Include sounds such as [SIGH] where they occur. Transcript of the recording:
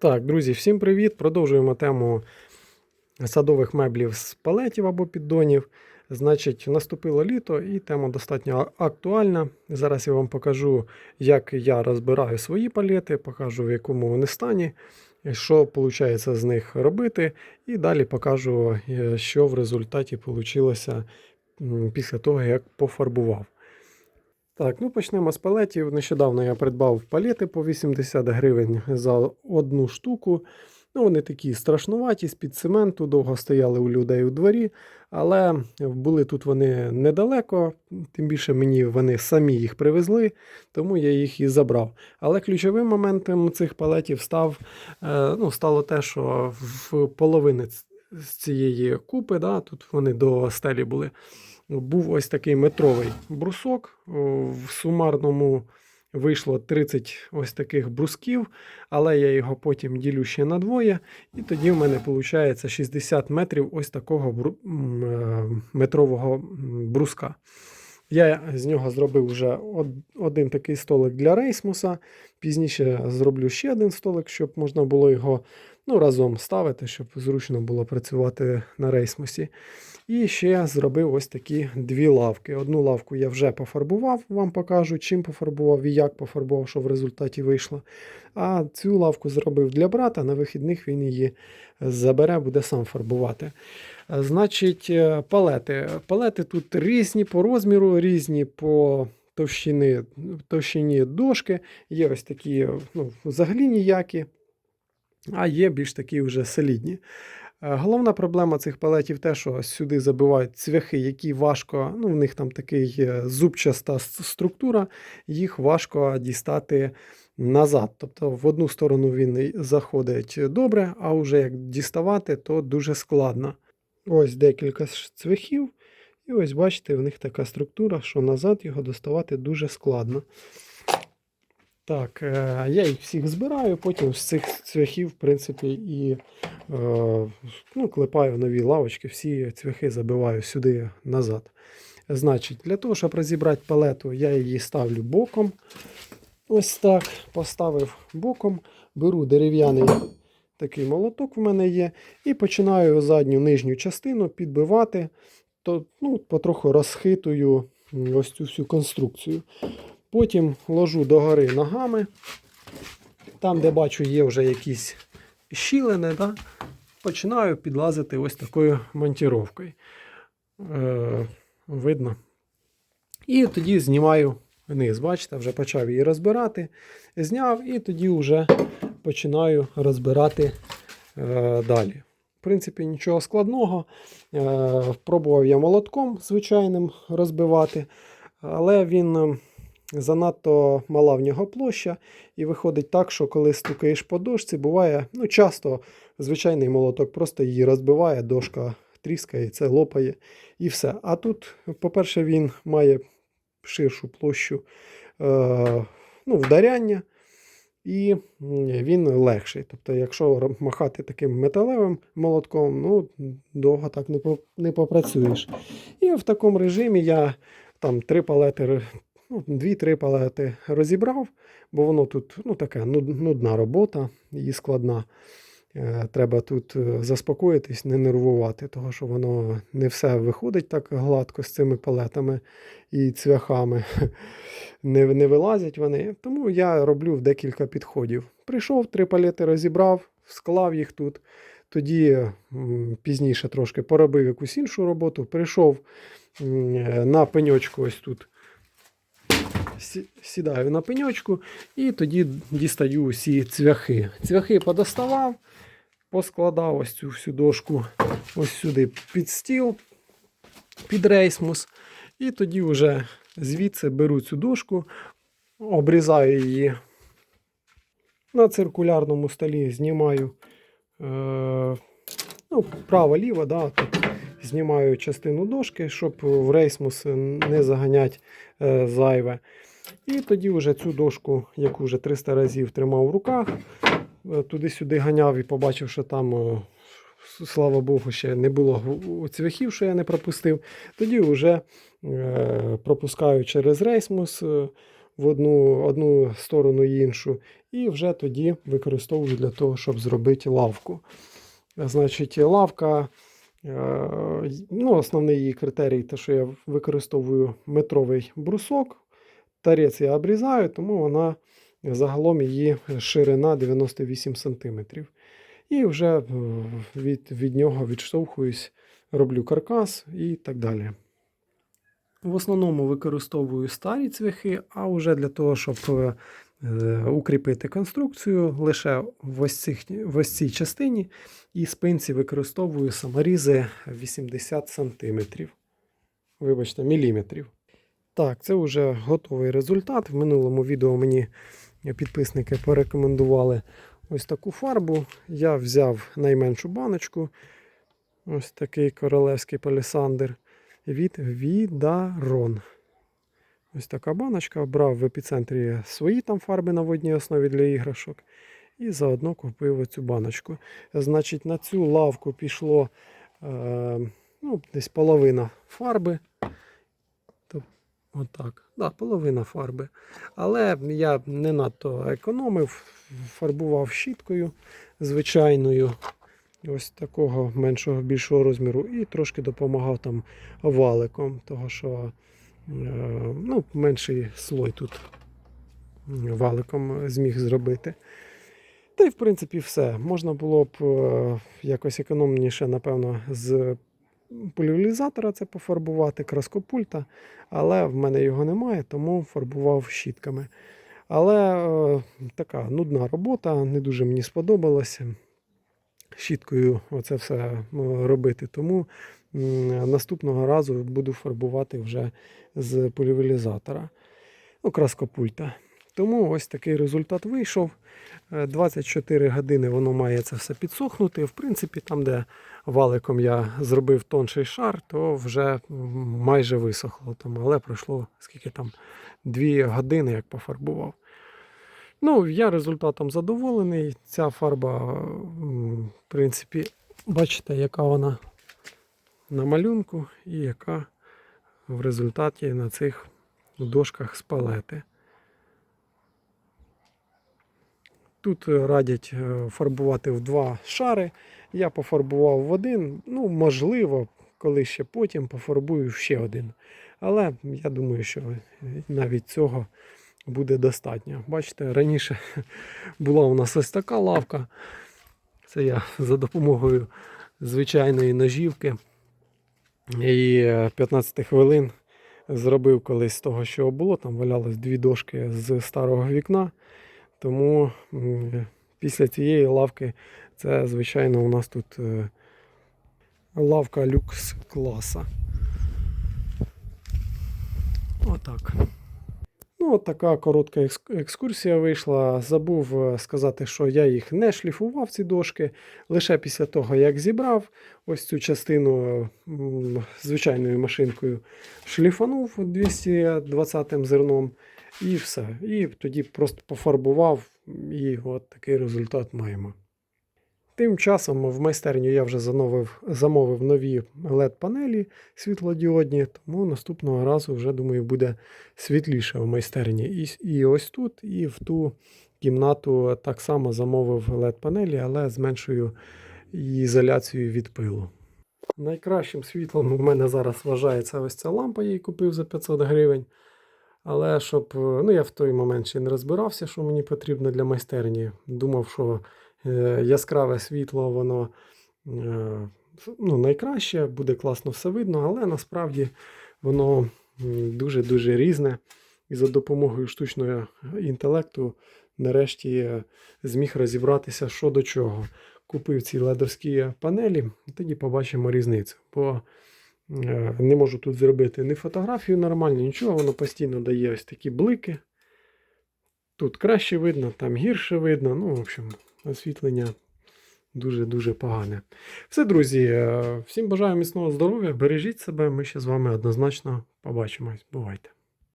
Так, друзі, всім привіт! Продовжуємо тему садових меблів з палетів або піддонів. Значить, наступило літо і тема достатньо актуальна. Зараз я вам покажу, як я розбираю свої палети, покажу в якому вони стані, що виходить з них робити. І далі покажу, е, що в результаті вийшло після того, як пофарбував. Так, ну почнемо з палетів. Нещодавно я придбав палети по 80 гривень за одну штуку. Ну, Вони такі страшнуваті, з-під цементу, довго стояли у людей у дворі, але були тут вони недалеко, тим більше мені вони самі їх привезли, тому я їх і забрав. Але ключовим моментом цих палетів став, е, ну, стало те, що в половини з цієї купи, да, тут вони до стелі були був ось такий метровий брусок. В сумарному вийшло 30 ось таких брусків, але я його потім ділю ще на двоє. І тоді в мене виходить 60 метрів ось такого бру... е, метрового бруска. Я з нього зробив вже один такий столик для рейсмуса. Пізніше зроблю ще один столик, щоб можна було його ну, разом ставити, щоб зручно було працювати на рейсмусі. І ще зробив ось такі дві лавки. Одну лавку я вже пофарбував, вам покажу, чим пофарбував і як пофарбував, що в результаті вийшло. А цю лавку зробив для брата, на вихідних він її забере, буде сам фарбувати. Значить, е, палети. Палети тут різні по розміру, різні по товщині, товщині дошки. Є ось такі ну, взагалі ніякі, а є більш такі вже солідні. Головна проблема цих палетів те, що сюди забивають цвяхи, які важко, ну в них там такий е, зубчаста структура, їх важко дістати назад. Тобто в одну сторону він заходить добре, а вже як діставати, то дуже складно. Ось декілька цвяхів. І ось бачите, в них така структура, що назад його доставати дуже складно. Так, е, я їх всіх збираю, потім з цих цвяхів, в принципі, і е, ну, клепаю нові лавочки, всі цвяхи забиваю сюди назад. Значить, для того, щоб розібрати палету, я її ставлю боком. Ось так. Поставив боком, беру дерев'яний такий молоток в мене є, і починаю задню нижню частину підбивати, то ну, потроху розхитую ось цю всю конструкцію. Потім ложу догори ногами. Там, де бачу, є вже якісь щілини, да, починаю підлазити ось такою монтіровкою. Е, Видно. І тоді знімаю вниз. Бачите, вже почав її розбирати. Зняв і тоді вже починаю розбирати е, далі. В принципі, нічого складного. Е, Пробував я молотком звичайним розбивати, але він занадто мала в нього площа, і виходить так, що коли стукаєш по дошці, буває ну, часто звичайний молоток просто її розбиває, дошка тріскається, лопає і все. А тут, по-перше, він має ширшу площу е, ну, вдаряння. І він легший. Тобто, якщо махати таким металевим молотком, ну, довго так не попрацюєш. І в такому режимі я там три палети ну, Дві-три палети розібрав, бо воно тут ну, така нудна робота і складна. Е, треба тут е, заспокоїтись, не нервувати, тому що воно не все виходить так гладко з цими палетами і цвяхами. [LAUGHS] Не не вилазять вони. Тому я роблю декілька підходів. Прийшов, три палети розібрав, склав їх тут. Тоді пізніше трошки поробив якусь іншу роботу. Прийшов е, на пеньочку ось тут сідаю на пеньочку і тоді дістаю усі цвяхи. Цвяхи подоставав, поскладав ось цю всю дошку ось сюди під стіл, під рейсмус. І тоді вже звідси беру цю дошку, обрізаю її на циркулярному столі, знімаю е, ну, право-ліво, да, знімаю частину дошки, щоб в рейсмус не заганяти е, зайве. І тоді вже цю дошку, яку вже 300 разів тримав в руках, е, туди-сюди ганяв і побачив, що там, е, слава Богу, ще не було цвяхів, що я не пропустив. Тоді вже пропускаю через рейсмус, в одну, одну сторону і іншу. І вже тоді використовую для того, щоб зробити лавку. Значить, лавка, е, ну, основний її критерій, те, що я використовую метровий брусок. Тарець я обрізаю, тому вона загалом її ширина 98 см. І вже від, від нього відштовхуюсь, роблю каркас і так далі. В основному використовую старі цвяхи, а вже для того, щоб е, укріпити конструкцію, лише в ось, цих, в ось цій частині і спинці використовую саморізи 80 см. Вибачте, міліметрів. Так, це вже готовий результат. В минулому відео мені підписники порекомендували ось таку фарбу. Я взяв найменшу баночку. Ось такий королевський палісандр від Відарон. Ось така баночка. Брав в епіцентрі свої там фарби на водній основі для іграшок. І заодно купив оцю баночку. Значить, на цю лавку пішло е, ну, десь половина фарби. Отак. Да, половина фарби. Але я не надто економив, фарбував щіткою звичайною. Ось такого меншого, більшого розміру, і трошки допомагав там валиком, того що е, ну, менший слой тут валиком зміг зробити. Та й в принципі все. Можна було б е, якось економніше, напевно, з поляризатора це пофарбувати, краскопульта, але в мене його немає, тому фарбував щітками. Але е, така нудна робота, не дуже мені сподобалося щіткою оце все е, робити. Тому наступного разу буду фарбувати вже з полівелізатора. Ну, краскопульта. Тому ось такий результат вийшов. Е, 24 години воно має це все підсохнути. В принципі, там, де валиком я зробив тонший шар, то вже майже висохло. Там, але пройшло скільки там 2 години, як пофарбував. Ну, я результатом задоволений. Ця фарба, в принципі, бачите, яка вона на малюнку і яка в результаті на цих дошках з палети. Тут е, радять е, фарбувати в два шари. Я пофарбував в один. Ну, можливо, коли ще потім пофарбую в ще один. Але я думаю, що навіть цього буде достатньо. Бачите, раніше [LAUGHS] була у нас ось така лавка. Це я [LAUGHS] за допомогою звичайної ножівки і е, 15 хвилин зробив колись з того, що було. Там валялось дві дошки з старого вікна. Тому після цієї лавки це, звичайно, у нас тут е, лавка люкс класа. Отак. Ну, от така коротка екскурсія вийшла. Забув е, сказати, що я їх не шліфував, ці дошки. Лише після того, як зібрав ось цю частину звичайною машинкою шліфанув 220 зерном і все. І тоді просто пофарбував, і от такий результат маємо. Тим часом в майстерню я вже замовив, замовив нові LED-панелі світлодіодні, тому наступного разу вже, думаю, буде світліше в майстерні. І, і ось тут, і в ту кімнату так само замовив LED-панелі, але з меншою ізоляцією від пилу. Найкращим світлом у мене зараз вважається ось ця лампа, я її купив за 500 гривень. Але щоб, е, ну я в той момент ще не розбирався, що мені потрібно для майстерні. Думав, що е, яскраве світло, воно е, ну, найкраще, буде класно все видно, але насправді воно дуже-дуже різне. І за допомогою штучного інтелекту нарешті зміг розібратися, що до чого. Купив ці ледовські панелі, тоді побачимо різницю. Бо Не можу тут зробити ні фотографію нормальну, нічого, воно постійно дає ось такі блики. Тут краще видно, там гірше видно. Ну, в общем, освітлення дуже-дуже погане. Все, друзі, е, всім бажаю міцного здоров'я, бережіть себе, ми ще з вами однозначно побачимось. Бувайте!